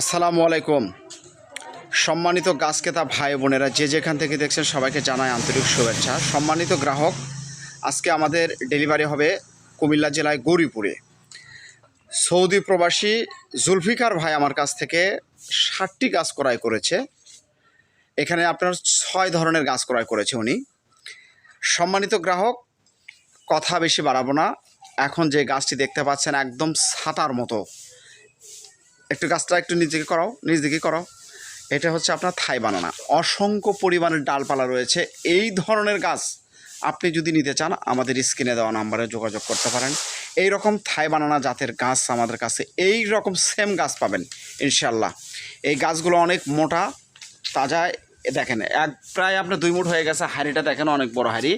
আসসালামু আলাইকুম। সম্মানিত গাছ ক্রেতা ভাই বোনেরা, যে যেখান থেকে দেখছেন সবাইকে জানায় আন্তরিক শুভেচ্ছা। সম্মানিত গ্রাহক, আজকে আমাদের ডেলিভারি হবে কুমিল্লা জেলায় গৌরীপুরে। সৌদি প্রবাসী জুলফিকার ভাই আমার কাছ থেকে ষাটটি গাছ ক্রয় করেছে। এখানে আপনার ছয় ধরনের গাছ ক্রয় করেছে উনি। সম্মানিত গ্রাহক, কথা বেশি বাড়াবো না। এখন যে গাছটি দেখতে পাচ্ছেন, একদম ছাতার মতো। একটু গাছটা একটু নিচ দিকে করাও নিচ দিকে করাও। এটা হচ্ছে আপনার থাই বানানা। অসংখ্য পরিমাণের ডালপালা রয়েছে। এই ধরনের গাছ আপনি যদি নিতে চান, আমাদের স্ক্রিনে দেওয়া নাম্বারে যোগাযোগ করতে পারেন। এই রকম থাই বানানা জাতের গাছ আমাদের কাছে এই রকম সেম গাছ পাবেন ইনশাল্লাহ এই গাছগুলো অনেক মোটা, তাজা। দেখেন, এক প্রায় আপনার দুই মুঠ হয়ে গেছে, হাড়িটা দেখেন অনেক বড় হাড়ি।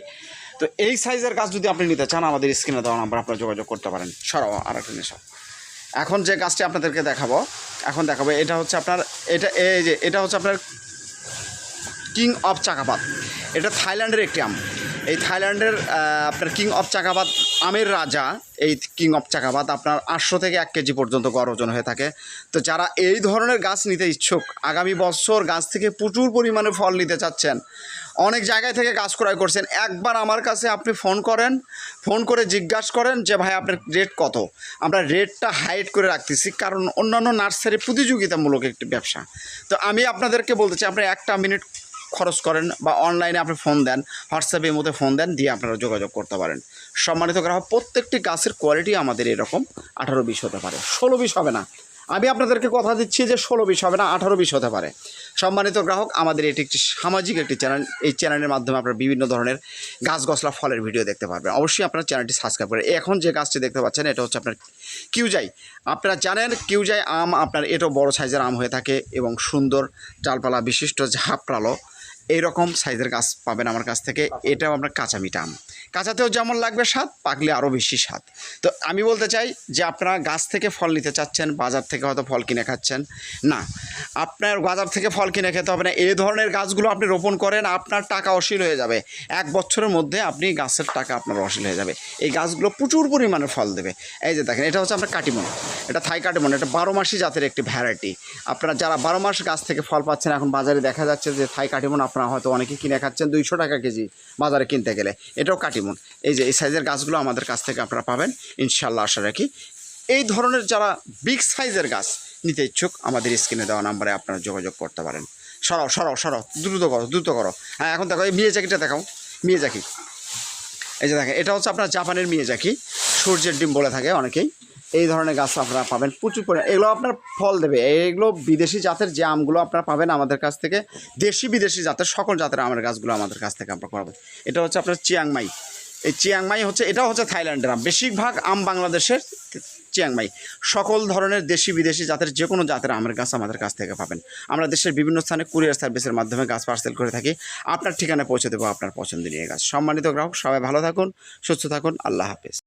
তো এই সাইজের গাছ যদি আপনি নিতে চান, আমাদের স্ক্রিনে দেওয়া নাম্বার আপনারা যোগাযোগ করতে পারেন। সরাও আর একটা এখন যে গাছটি আপনাদেরকে দেখাবো, এখন দেখাবো, এটা হচ্ছে আপনার, এটা, এই যে, এটা হচ্ছে আপনার কিং অফ চাকাপাত। এটা থাইল্যান্ডের একটি আম। এই থাইল্যান্ডের আপনার কিং অফ চাকাপাত আমের রাজা, এই কিং অফ চাকাপাত আপনার আটশো থেকে এক কেজি পর্যন্ত গড় ওজন হয়ে থাকে। তো যারা এই ধরনের গাছ নিতে ইচ্ছুক, আগামী বছর গাছ থেকে প্রচুর পরিমাণে ফল নিতে চাচ্ছেন, অনেক জায়গায় থেকে গাছ ক্রয় করছেন, একবার আমার কাছে আপনি ফোন করেন, ফোন করে জিজ্ঞাসা করেন যে, ভাই, আপনার রেট কত? আমরা রেটটা হাইড করে রাখতেছি, কারণ অন্যান্য নার্সারি প্রতিযোগিতামূলক একটি ব্যবসা। তো আমি আপনাদেরকে বলতে চাই, আপনার একটা মিনিট খরচ করেন বা অনলাইনে আপনি ফোন দেন হোয়াটসঅ্যাপের মধ্যে ফোন দেন, দিয়ে আপনারা যোগাযোগ করতে পারেন। সম্মানিত গ্রাহক, প্রত্যেকটি গাছের কোয়ালিটি আমাদের এরকম আঠারো বিশ হতে পারে। ষোলো বিশ হবে না। আমি আপনাদেরকে কথা দিচ্ছি যে ষোলো বিশ হবে না, আঠারো বিশ হতে পারে। সম্মানিত গ্রাহক, আমাদের এটি একটি সামাজিক একটি চ্যানেল এই চ্যানেলের মাধ্যমে আপনারা বিভিন্ন ধরনের গাছ গছলা ফলের ভিডিও দেখতে পারবেন। অবশ্যই আপনার চ্যানেলটি সাবস্ক্রাইব করে, এখন যে গাছটি দেখতে পাচ্ছেন, এটা হচ্ছে আপনার কিউজাই। আপনারা জানেন, কিউজাই আম আপনার এটাও বড় সাইজের আম হয়ে থাকে এবং সুন্দর ডালপালা বিশিষ্ট ঝাপড়ালো এইরকম সাইজের গাছ পাবেন আমার কাছ থেকে। এটাও আপনার কাঁচা মিঠা আম। কাঁচাতেও যেমন লাগবে স্বাদ, পাকলে আরও বেশি স্বাদ। তো আমি বলতে চাই যে আপনারা গাছ থেকে ফল নিতে চাচ্ছেন, বাজার থেকে হয়তো ফল কিনে খাচ্ছেন। না, আপনার বাজার থেকে ফল কিনে খেতে হবে না। এই ধরনের গাছগুলো আপনি রোপণ করেন, আপনার টাকা অশীল হয়ে যাবে। এক বছরের মধ্যে আপনি গাছের টাকা আপনার অশীল হয়ে যাবে। এই গাছগুলো প্রচুর পরিমাণে ফল দেবে। এই যে দেখেন, এটা হচ্ছে আপনার কাটিমন। এটা থাই কাটিমন এটা বারো মাসি জাতের একটি ভ্যারাইটি আপনারা যারা বারো মাস গাছ থেকে ফল পাচ্ছেন, এখন বাজারে দেখা যাচ্ছে যে থাই কাটিমন আপনারা হয়তো অনেকে কিনে খাচ্ছেন দুইশো টাকা কেজি বাজারে কিনতে গেলে। এটাও কাটিমন এই যে এই সাইজের গাছগুলো আমাদের কাছ থেকে আপনারা পাবেন ইনশাল্লাহ আশা রাখি। এই ধরনের যারা বিগ সাইজের গাছ নিতে ইচ্ছুক, আমাদের স্ক্রিনে দেওয়া নাম্বারে আপনারা যোগাযোগ করতে পারেন। সরাও সরাও সরাও, দ্রুত করো দ্রুত করো। হ্যাঁ এখন দেখো, এই মিয়ে জ্যাকিটা দেখাও, মিয়ে জ্যাকি এই যে দেখেন, এটা হচ্ছে আপনার জাপানের মিয়ে জাকি সূর্যের ডিম বলে থাকে অনেকেই। এই ধরনের গাছ আপনারা পাবেন, প্রচুর পরিমাণে। এগুলো আপনার ফল দেবে। এইগুলো বিদেশি জাতের যে আমগুলো আপনারা পাবেন আমাদের কাছ থেকে, দেশি বিদেশি জাতের, সকল জাতের আমের গাছগুলো আমাদের কাছ থেকে আপনারা করাবেন এটা হচ্ছে আপনার চিয়াংমাই এই চিয়াংমাই হচ্ছে, এটাও হচ্ছে থাইল্যান্ডের আম। বেশিরভাগ আম বাংলাদেশের চিয়াংমাই সকল ধরনের দেশি বিদেশি জাতের যে কোনো জাতের আমের গাছ আমাদের কাছ থেকে পাবেন। আমরা দেশের বিভিন্ন স্থানে কুরিয়ার সার্ভিসের মাধ্যমে গাছ পার্সেল করে থাকি। আপনার ঠিকানায় পৌঁছে দেবো আপনার পছন্দনীয় গাছ। সম্মানিত গ্রাহক, সবাই ভালো থাকুন, সুস্থ থাকুন। আল্লাহ হাফেজ।